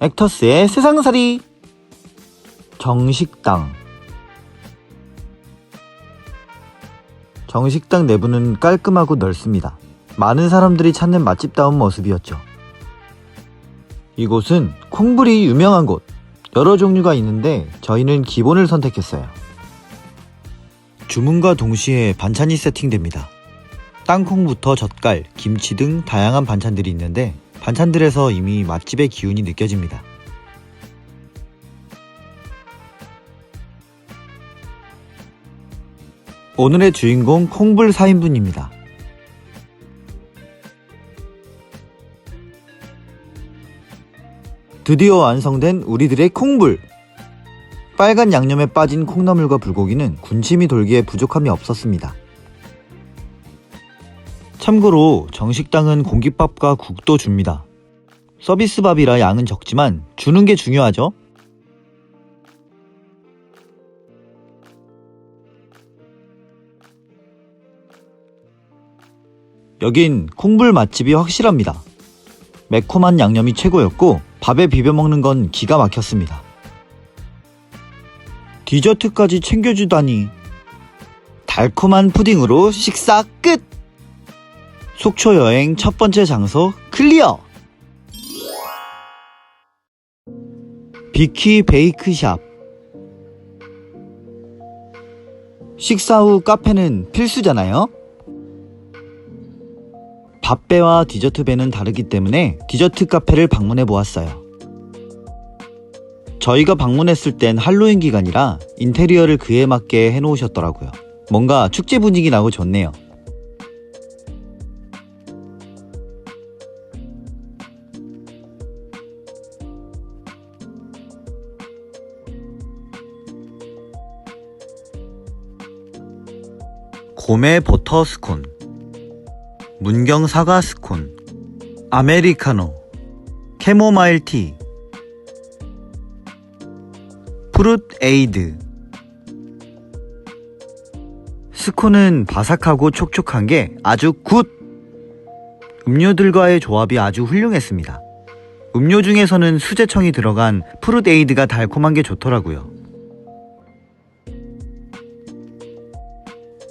액터스의 세상살이 정식당 정식당 내부는 깔끔하고 넓습니다. 많은 사람들이 찾는 맛집다운 모습이었죠. 이곳은 콩불이 유명한 곳. 여러 종류가 있는데 저희는 기본을 선택했어요. 주문과 동시에 반찬이 세팅됩니다. 땅콩부터 젓갈, 김치 등 다양한 반찬들이 있는데 반찬들에서 이미 맛집의 기운이 느껴집니다. 오늘의 주인공 콩불 4인분입니다. 드디어 완성된 우리들의 콩불! 빨간 양념에 빠진 콩나물과 불고기는 군침이 돌기에 부족함이 없었습니다. 참고로 정식당은 공깃밥과 국도 줍니다. 서비스밥이라 양은 적지만 주는 게 중요하죠? 여긴 콩불 맛집이 확실합니다. 매콤한 양념이 최고였고 밥에 비벼 먹는 건 기가 막혔습니다. 디저트까지 챙겨주다니. 달콤한 푸딩으로 식사 끝! 속초 여행 첫 번째 장소 클리어! 비키 베이크샵 식사 후 카페는 필수잖아요? 밥배와 디저트 배는 다르기 때문에 디저트 카페를 방문해 보았어요. 저희가 방문했을 땐 할로윈 기간이라 인테리어를 그에 맞게 해놓으셨더라고요. 뭔가 축제 분위기 나고 좋네요. 고메 버터 스콘 문경 사과 스콘, 아메리카노, 캐모마일 티, 프룻 에이드. 스콘은 바삭하고 촉촉한 게 아주 굿! 음료들과의 조합이 아주 훌륭했습니다. 음료 중에서는 수제청이 들어간 프룻 에이드가 달콤한 게 좋더라고요.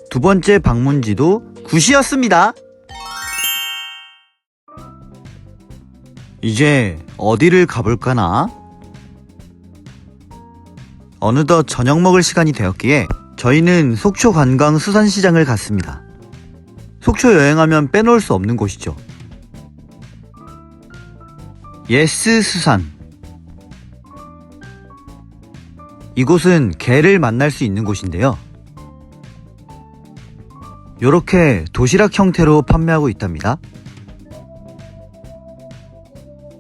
두 번째 방문지도 굿이었습니다. 이제 어디를 가볼까나? 어느덧 저녁 먹을 시간이 되었기에 저희는 속초 관광 수산시장을 갔습니다. 속초 여행하면 빼놓을 수 없는 곳이죠. 예스 수산. 이곳은 개를 만날 수 있는 곳인데요. 이렇게 도시락 형태로 판매하고 있답니다.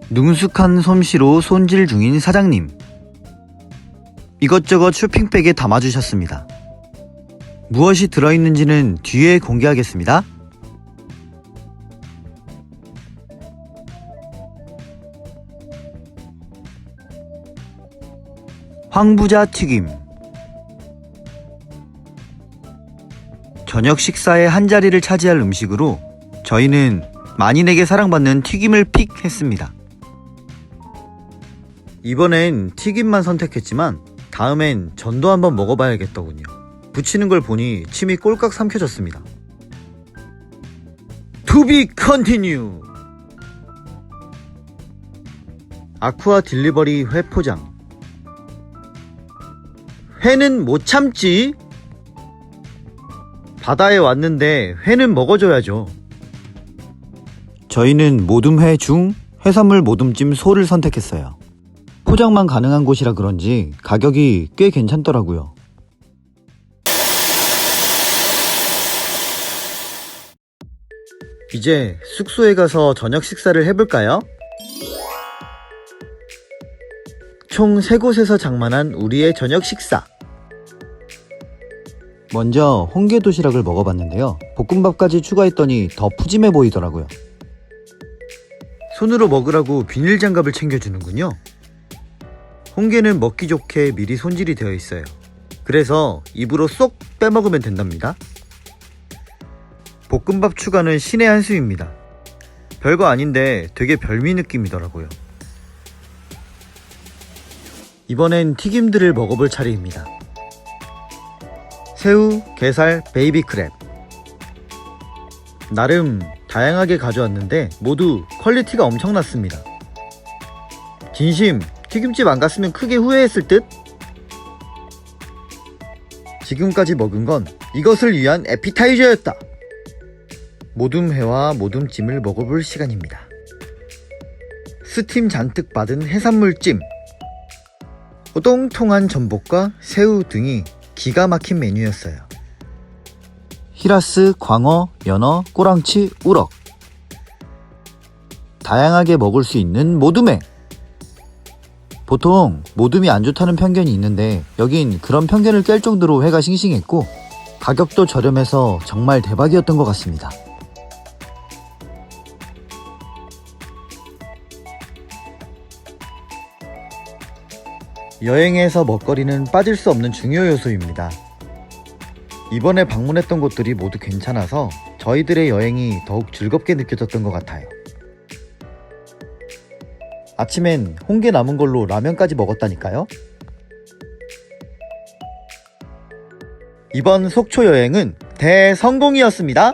능숙한 솜씨로 손질 중인 사장님. 이것저것 쇼핑백에 담아주셨습니다. 무엇이 들어있는지는 뒤에 공개하겠습니다. 황부자 튀김. 저녁 식사의 한 자리를 차지할 음식으로 저희는 만인에게 사랑받는 튀김을 픽했습니다. 이번엔 튀김만 선택했지만 다음엔 전도 한번 먹어봐야겠더군요. 붙이는 걸 보니 침이 꼴깍 삼켜졌습니다. To be continue! 아쿠아 딜리버리 회 포장. 회는 못 참지? 바다에 왔는데 회는 먹어줘야죠. 저희는 모둠회 중 해산물 모둠찜 소를 선택했어요. 포장만 가능한 곳이라 그런지 가격이 꽤 괜찮더라고요. 이제 숙소에 가서 저녁 식사를 해볼까요? 총 3곳에서 장만한 우리의 저녁 식사. 먼저 홍게 도시락을 먹어봤는데요. 볶음밥까지 추가했더니 더 푸짐해 보이더라고요. 손으로 먹으라고 비닐 장갑을 챙겨주는군요. 홍게는 먹기 좋게 미리 손질이 되어 있어요. 그래서 입으로 쏙 빼먹으면 된답니다. 볶음밥 추가는 신의 한 수입니다. 별거 아닌데 되게 별미 느낌이더라고요. 이번엔 튀김들을 먹어볼 차례입니다. 새우, 게살, 베이비 크랩. 나름 다양하게 가져왔는데 모두 퀄리티가 엄청났습니다. 진심, 튀김집 안 갔으면 크게 후회했을 듯? 지금까지 먹은 건 이것을 위한 에피타이저였다. 모둠회와 모둠찜을 먹어볼 시간입니다. 스팀 잔뜩 받은 해산물찜, 오동통한 전복과 새우 등이 기가 막힌 메뉴였어요. 히라스, 광어, 연어, 꼬랑치, 우럭. 다양하게 먹을 수 있는 모둠회. 보통 모둠이 안 좋다는 편견이 있는데 여긴 그런 편견을 깰 정도로 회가 싱싱했고 가격도 저렴해서 정말 대박이었던 것 같습니다. 여행에서 먹거리는 빠질 수 없는 중요 요소입니다. 이번에 방문했던 곳들이 모두 괜찮아서 저희들의 여행이 더욱 즐겁게 느껴졌던 것 같아요. 아침엔 홍게 남은 걸로 라면까지 먹었다니까요. 이번 속초 여행은 대성공이었습니다.